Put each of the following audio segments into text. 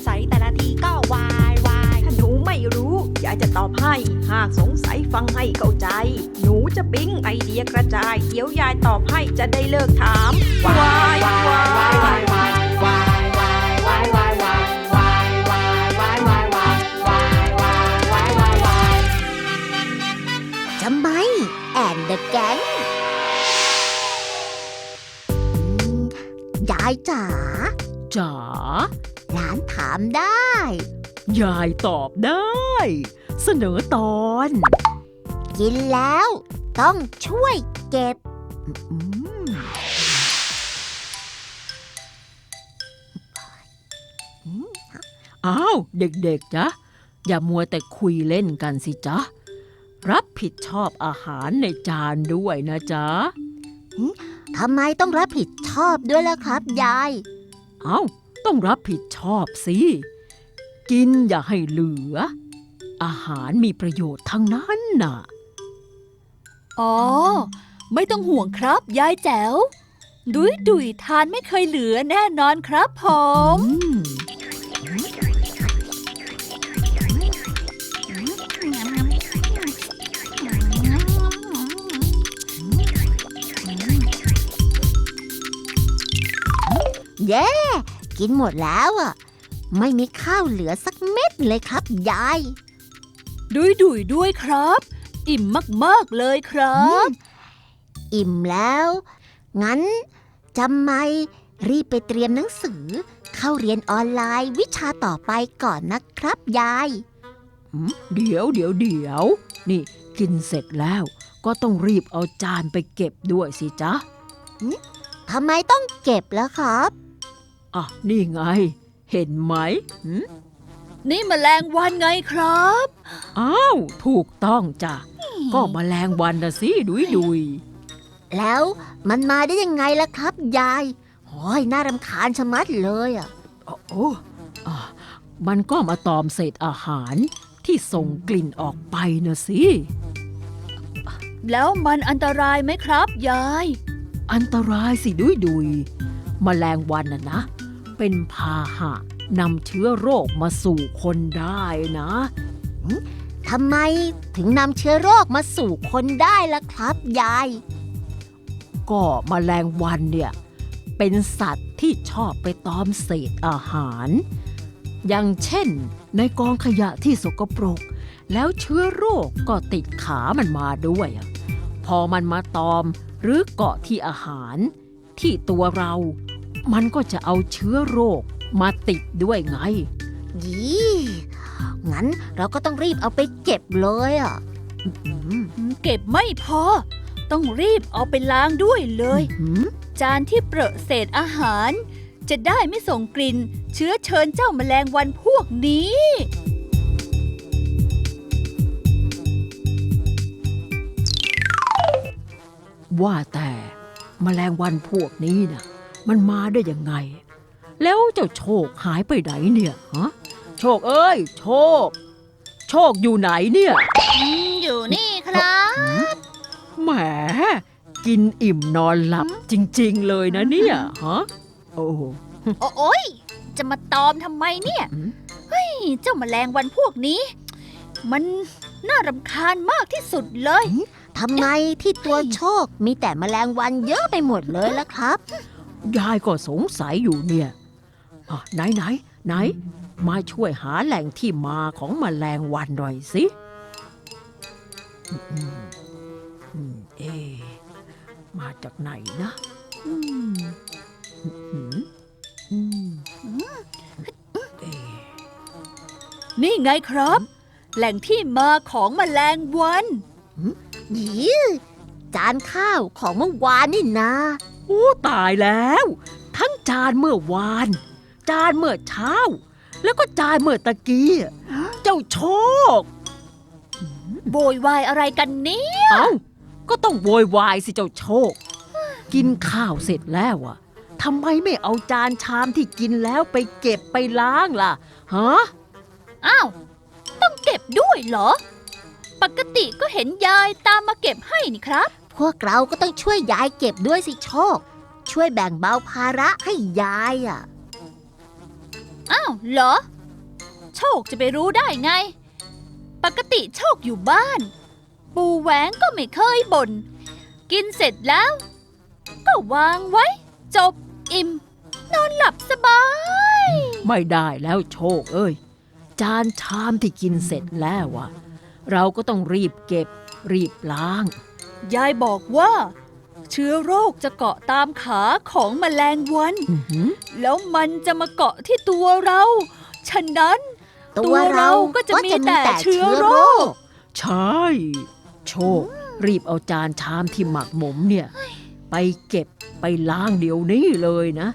สงสัยแต่ละทีก็วายวายถ้าหนูไม่รู้ยายจะตอบให้ หากสงสัยฟังให้เข้าใจ หนูจะปิ๊งไอเดียกระจาย เดี๋ยวยายตอบให้จะได้เลิกถามวายวายจะไม่แอนเดอะแก๊งยายจ๋าจ๋าหลานถามได้ ยายตอบได้ เสนอตอน กินแล้วต้องช่วยเก็บอืมอืมอ้าว เด็กๆจ๊ะ อย่ามัวแต่คุยเล่นกันสิจ๊ะ รับผิดชอบอาหารในจานด้วยนะจ๊ะ ทำไมต้องรับผิดชอบด้วยล่ะครับ ยาย เอ้า ต้องรับผิดชอบสิ กินอย่าให้เหลือ อาหารมีประโยชน์ทั้งนั้นน่ะ อ๋อ ไม่ต้องห่วงครับยายแจ๋ว ดุยดุยทานไม่เคยเหลือแน่นอนครับผมอืมเย้ กินหมดแล้วอะ ไม่มีข้าวเหลือสักเม็ดเลยครับยาย ดุยดุยด้วยครับ อิ่มมากๆเลยครับ อิ่มแล้ว งั้นจำไม่รีบไปเตรียมหนังสือ เข้าเรียนออนไลน์วิชาต่อไปก่อนนะครับยายอืมเดี๋ยวเดี๋ยวเดี๋ยว นี่กินเสร็จแล้วก็ต้องรีบเอาจานไปเก็บด้วยสิจ๊ะ ทำไมต้องเก็บแล้วครับ อะ นี่ไง เห็นไหมหืมนี่มแมลงวันไงครับ อ้าว ถูกต้องจ้ะ ก็มแมลงวันนะสิ ดุยดุยแล้วมันมาได้ยังไงล่ะครับ ยายโอ้ยน่ารำคาญชะมัดเลยอะ โอ้โอ้อะมันก็มาตอมเศษอาหารที่ส่งกลิ่นออกไปนะสิ แล้วมันอันตรายไหมครับ ยาย อันตรายสิดุยดุยมแมลงวันน่ะนะ เป็นพาหะนำเชื้อโรคมาสู่คนได้นะ ทำไมถึงนำเชื้อโรคมาสู่คนได้ล่ะครับ ยาย ก็มแมลงวันเนี่ย เป็นสัตว์ที่ชอบไปตอมเศษอาหาร อย่างเช่น ในกองขยะที่สกปรก แล้วเชื้อโรคก็ติดขามันมาด้วยอะพอมันมาตอมหรือเกาะที่อาหาร ที่ตัวเรา มันก็จะเอาเชื้อโรคมาติดด้วยไง ยี่งั้นเราก็ต้องรีบเอาไปเก็บเลยอะอืมเก็บไม่พอ ต้องรีบเอาไปล้างด้วยเลยหืมจานที่เปรอะเศษอาหาร จะได้ไม่ส่งกลิ่น เชื้อเชิญเจ้าแมลงวันพวกนี้ ว่าแต่มแมลงวันพวกนี้นะ มันมาได้ยังไง แล้วเจ้าโชคหายไปไหนเนี่ยฮะโชคเอ้ย โชค โชคอยู่ไหนเนี่ยอยู่นี่ครับ แหม กินอิ่มนอนหลับจริง ๆ เลยนะเนี่ยฮะโอ้โหโอ้ยจะมาตอมทำไมเนี่ยอืม เฮ้ยเจ้าแมลงวันพวกนี้ มันน่ารำคาญมากที่สุดเลย ทำไมที่ตัวโชคมีแต่แมลงวันเยอะไปหมดเลยล่ะครับ ยายก็สงสัยอยู่เนี่ยอะไหนไหนไหน มาช่วยหาแหล่งที่มาของมแมลงวันหน่อยสิอืมอืมเอะมาจากไหนนะอืมอืมอืมเอะนี่ไงครับ แหล่งที่มาของแมลงวันยี่ จานข้าวของเมื่อวานนี่นาโอ้ตายแล้ว ทั้งจานเมื่อวาน จานเมื่อเช้า แล้วก็จานเมื่อตะกี้ เจ้าโชค โวยวายอะไรกันเนี่ยเอ้า ก็ต้องโวยวายสิเจ้าโชค กินข้าวเสร็จแล้วอะทำไมไม่เอาจานชามที่กินแล้วไปเก็บไปล้างล่ะ ฮะ อ้าว ต้องเก็บด้วยเหรอ ปกติก็เห็นยายตามมาเก็บให้นี่ครับ พวกเราก็ต้องช่วยยายเก็บด้วยสิโชค ช่วยแบ่งเบาภาระให้ยายอะ อ้าวเหรอ โชคจะไปรู้ได้ไง ปกติโชคอยู่บ้าน ปูแหวงก็ไม่เคยบ่น กินเสร็จแล้ว ก็วางไว้ จบอิ่ม นอนหลับสบาย ไม่ได้แล้วโชคเอ้ย จานชามที่กินเสร็จแล้วอะเราก็ต้องรีบเก็บ รีบล้าง ยายบอกว่า เชื้อโรคจะเกาะตามขาของแมลงวันอือหือแล้วมันจะมาเกาะที่ตัวเรา ฉะนั้น ตัวเราก็จะมีแต่เชื้อโรค ใช่ โชค รีบเอาจานชามที่หมักหมมเนี่ย ไปเก็บไปล้างเดี๋ยวนี้เลยนะ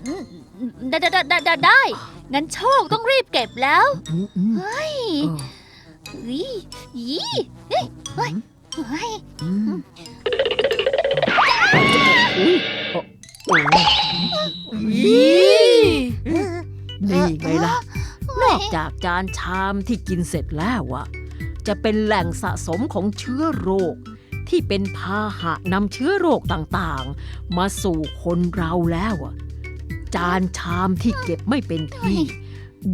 ได้ได้ได้ได้ได้ งั้นโชคต้องรีบเก็บแล้วอืมอืมเฮ้ยเอออีอีเฮ้ยเฮ้ย เฮ้ยอืมอุ๊ยโอ้โอ้อีนี่ไงล่ะ นอกจากจานชามที่กินเสร็จแล้วอะจะเป็นแหล่งสะสมของเชื้อโรค ที่เป็นพาหะนำเชื้อโรคต่างๆ มาสู่คนเราแล้วอะจานชามที่เก็บไม่เป็นที่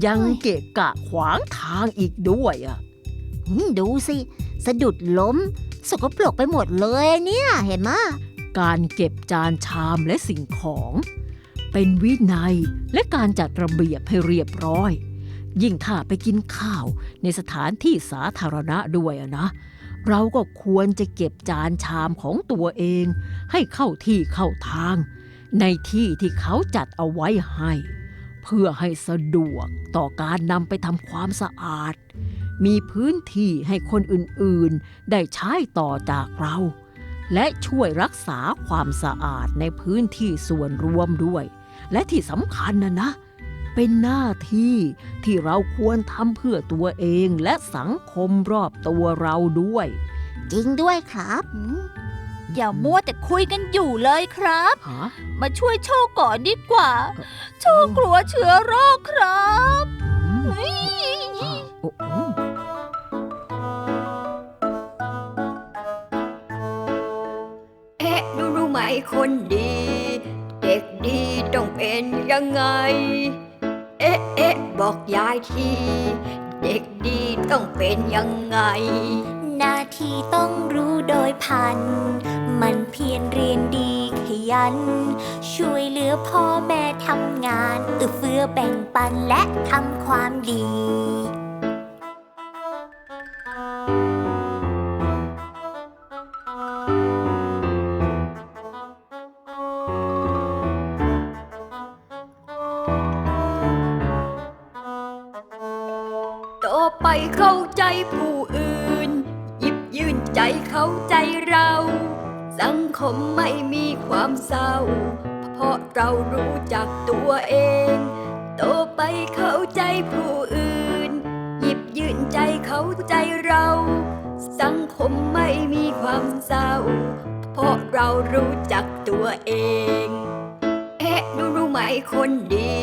ยังเกะกะขวางทางอีกด้วยอะ อืมดูสิ สะดุดล้ม สกปรกไปหมดเลยเนี่ยเห็นมะการเก็บจานชามและสิ่งของ เป็นวินัยและการจัดระเบียบให้เรียบร้อย ยิ่งถ้าไปกินข้าวในสถานที่สาธารณะด้วยนะ เราก็ควรจะเก็บจานชามของตัวเอง ให้เข้าที่เข้าทาง ในที่ที่เขาจัดเอาไว้ให้ เพื่อให้สะดวกต่อการนำไปทำความสะอาด มีพื้นที่ให้คนอื่นๆ ได้ใช้ต่อจากเรา และช่วยรักษาความสะอาดในพื้นที่ส่วนรวมด้วย และที่สำคัญนะนะ เป็นหน้าที่ที่เราควรทำเพื่อตัวเองและสังคมรอบตัวเราด้วย จริงด้วยครับอืมอย่ามัวแต่คุยกันอยู่เลยครับ ฮะ มาช่วยโชคก่อนดีกว่า โชคกลัวเชื้อโรคครับอืมเฮ้ยโอ้โห คนดี เด็กดีต้องเป็นยังไง เอ๊ะเอ๊ะบอกยายที เด็กดีต้องเป็นยังไง หน้าที่ต้องรู้โดยพัน มันเพียรเรียนดีขยัน ช่วยเหลือพ่อแม่ทำงานเอื้อเฟื้อแบ่งปันและทำความดี มไม่มีความเศร้า เพราะเรารู้จักตัวเอง โตไปเข้าใจผู้อื่น หยิบยื่นใจเข้าใจเรา สังคมไม่มีความเศร้า เพราะเรารู้จักตัวเอง เอ๊ะรู้รู้ไหมคนดี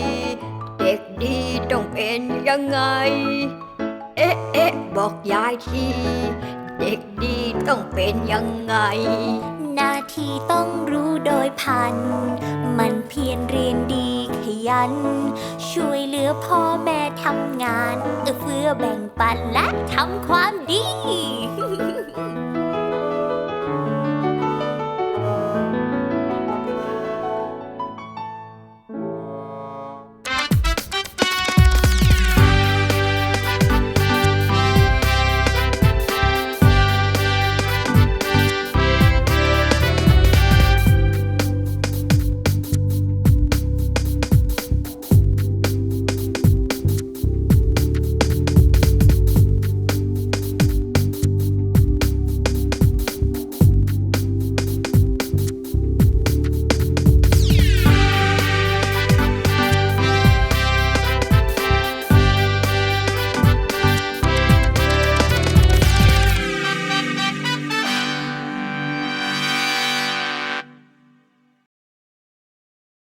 เด็กดีต้องเป็นยังไง เอ๊ะเอ๊ะบอกยายทีเด็กดีต้องเป็นยังไง ที่ต้องรู้โดยพัน มันเพียรเรียนดีขยัน ช่วยเหลือพ่อแม่ทำงาน เอื้อเฟื้อแบ่งปันและทำความดี